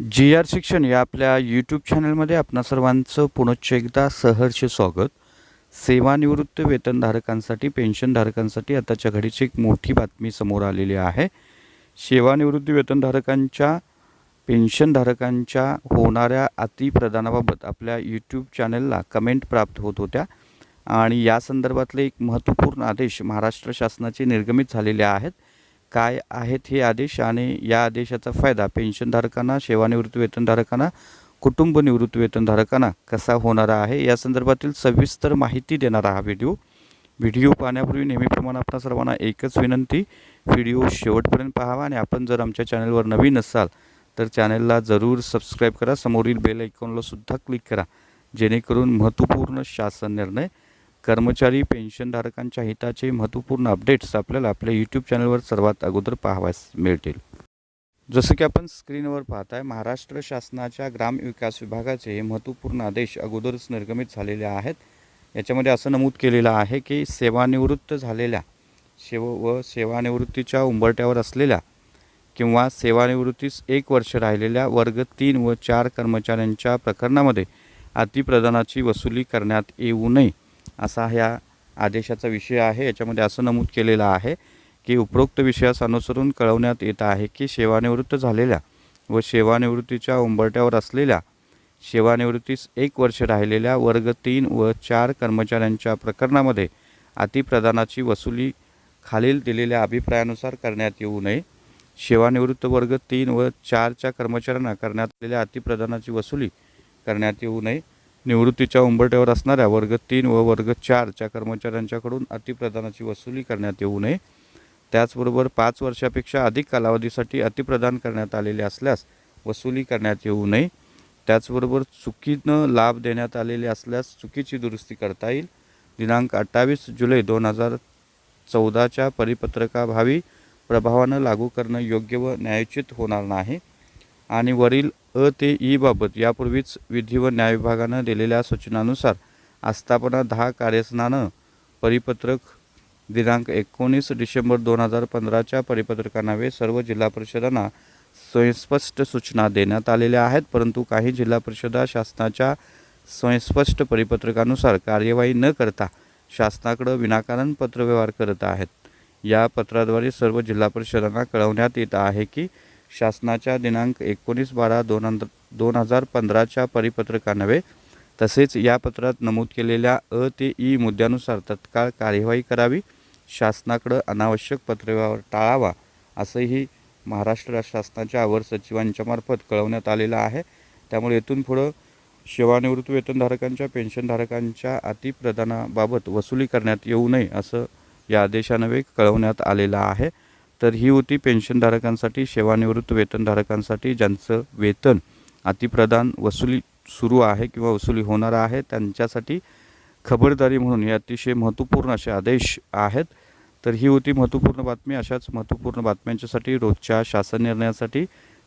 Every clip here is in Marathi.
जी आर शिक्षण या आपल्या यूट्यूब चॅनलमध्ये आपणा सर्वांचं पुनश्च एकदा सहर्ष स्वागत. सेवानिवृत्त वेतनधारकांसाठी पेन्शनधारकांसाठी आताच्या घडीची एक मोठी बातमी समोर आलेली आहे. सेवानिवृत्ती वेतनधारकांच्या पेन्शनधारकांच्या होणाऱ्या अतिप्रदानाबाबत आपल्या यूट्यूब चॅनलला कमेंट प्राप्त होत होत्या. आणि या संदर्भातले एक महत्त्वपूर्ण आदेश महाराष्ट्र शासनाचे निर्गमित झालेले आहेत. काय आहेत हे आदेश आणि या आदेशाचा फायदा पेन्शनधारकांना सेवानिवृत्ती वेतनधारकांना कुटुंब निवृत्ती वेतनधारकांना कसा होणार आहे या संदर्भातील सविस्तर माहिती देणारा हा व्हिडिओ. व्हिडिओ पाहण्यापूर्वी नेहमीप्रमाणे आपणा सर्वांना एकच विनंती व्हिडिओ शेवटपर्यंत पाहावा आणि आपण जर आमच्या चॅनलवर नवीन असाल तर चॅनलला जरूर सबस्क्राईब करा. समोरील बेल आयकॉनला सुद्धा क्लिक करा जेणेकरून महत्त्वपूर्ण शासन निर्णय कर्मचारी पेन्शनधारकांच्या हिताचे महत्त्वपूर्ण अपडेट्स आपल्याला आपल्या यूट्यूब चॅनलवर सर्वात अगोदर पाहावयास मिळतील. जसं की आपण स्क्रीनवर पाहताय महाराष्ट्र शासनाच्या ग्राम विकास विभागाचे हे महत्त्वपूर्ण आदेश अगोदरच निर्गमित झालेले आहेत. याच्यामध्ये असं नमूद केलेलं आहे की सेवानिवृत्त झालेल्या सेव व सेवानिवृत्तीच्या उंबरट्यावर असलेल्या किंवा सेवानिवृत्तीस एक वर्ष राहिलेल्या वर्ग तीन व चार कर्मचाऱ्यांच्या प्रकरणामध्ये अतिप्रदानाची वसुली करण्यात येऊ नये. असा ह्या आदेशाचा विषय आहे. याच्यामध्ये असं नमूद केलेलं आहे की उपरोक्त विषयास अनुसरून कळवण्यात येत आहे की सेवानिवृत्त झालेल्या व सेवानिवृत्तीच्या उंबरट्यावर असलेल्या सेवानिवृत्तीस एक वर्ष राहिलेल्या वर्ग तीन व चार कर्मचाऱ्यांच्या प्रकरणामध्ये अतिप्रदानाची वसुली खालील दिलेल्या अभिप्रायानुसार करण्यात येऊ नये. सेवानिवृत्त वर्ग तीन व चारच्या कर्मचाऱ्यांना करण्यात आलेल्या अतिप्रदानाची वसुली करण्यात येऊ नये. निवृत्तीच्या उंबरट्यावर असणाऱ्या वर्ग तीन व वर्ग चारच्या कर्मचाऱ्यांच्याकडून अतिप्रदानाची वसुली करण्यात येऊ नये. त्याचबरोबर पाच वर्षापेक्षा अधिक कालावधीसाठी अतिप्रदान करण्यात आलेले असल्यास वसुली करण्यात येऊ नये. त्याचबरोबर चुकीनं लाभ देण्यात आलेले असल्यास चुकीची दुरुस्ती करता येईल. दिनांक अठ्ठावीस जुलै दोन हजार चौदाच्या परिपत्रकाभावी प्रभावानं लागू करणं योग्य व न्यायोचित होणार नाही. आणि वरील अ ते ई बाबत यापूर्वीच विधी व न्याय विभागानं दिलेल्या सूचनानुसार आस्थापना दहा कार्यसनानं परिपत्रक दिनांक एकोणीस डिसेंबर दोन हजार पंधराच्या परिपत्रकानावे सर्व जिल्हा परिषदांना स्वयंस्पष्ट सूचना देण्यात आलेल्या आहेत परंतु काही जिल्हा परिषदा शासनाच्या स्वयंस्पष्ट परिपत्रकानुसार कार्यवाही न करता शासनाकडं विनाकारण पत्रव्यवहार करत आहेत. या पत्राद्वारे सर्व जिल्हा परिषदांना कळवण्यात येत आहे की शासनाच्या दिनांक एकोणीस बारा दोन हजार दोन हजार पंधराच्या परिपत्रकानवे तसेच या पत्रात नमूद केलेल्या अ ते ई मुद्द्यानुसार तत्काळ कार्यवाही करावी शासनाकडं अनावश्यक पत्रव्यवहार टाळावा असंही महाराष्ट्र शासनाच्या अवर सचिवांच्या मार्फत कळवण्यात आलेलं आहे. त्यामुळे येथून पुढं सेवानिवृत्त वेतनधारकांच्या पेन्शनधारकांच्या अतिप्रदानाबाबत वसुली करण्यात येऊ नये असं या आदेशानवे कळवण्यात आलेलं आहे. तर ही होती पेन्शनधारकांसाठी सेवानिवृत्त वेतनधारकांसाठी ज्यांचं वेतन अतिप्रदान वसुली सुरू आहे किंवा वसुली होणार आहे त्यांच्यासाठी खबरदारी म्हणून हे अतिशय महत्त्वपूर्ण असे आदेश आहेत. तर ही होती महत्त्वपूर्ण बातमी. अशाच महत्त्वपूर्ण बातम्यांच्यासाठी रोजच्या शासन निर्णयासाठी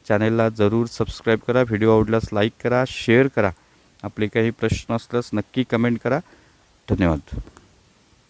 चॅनेलला जरूर सबस्क्राईब करा व्हिडिओ आवडल्यास लाईक करा शेअर करा. आपले काही प्रश्न असल्यास नक्की कमेंट करा. धन्यवाद.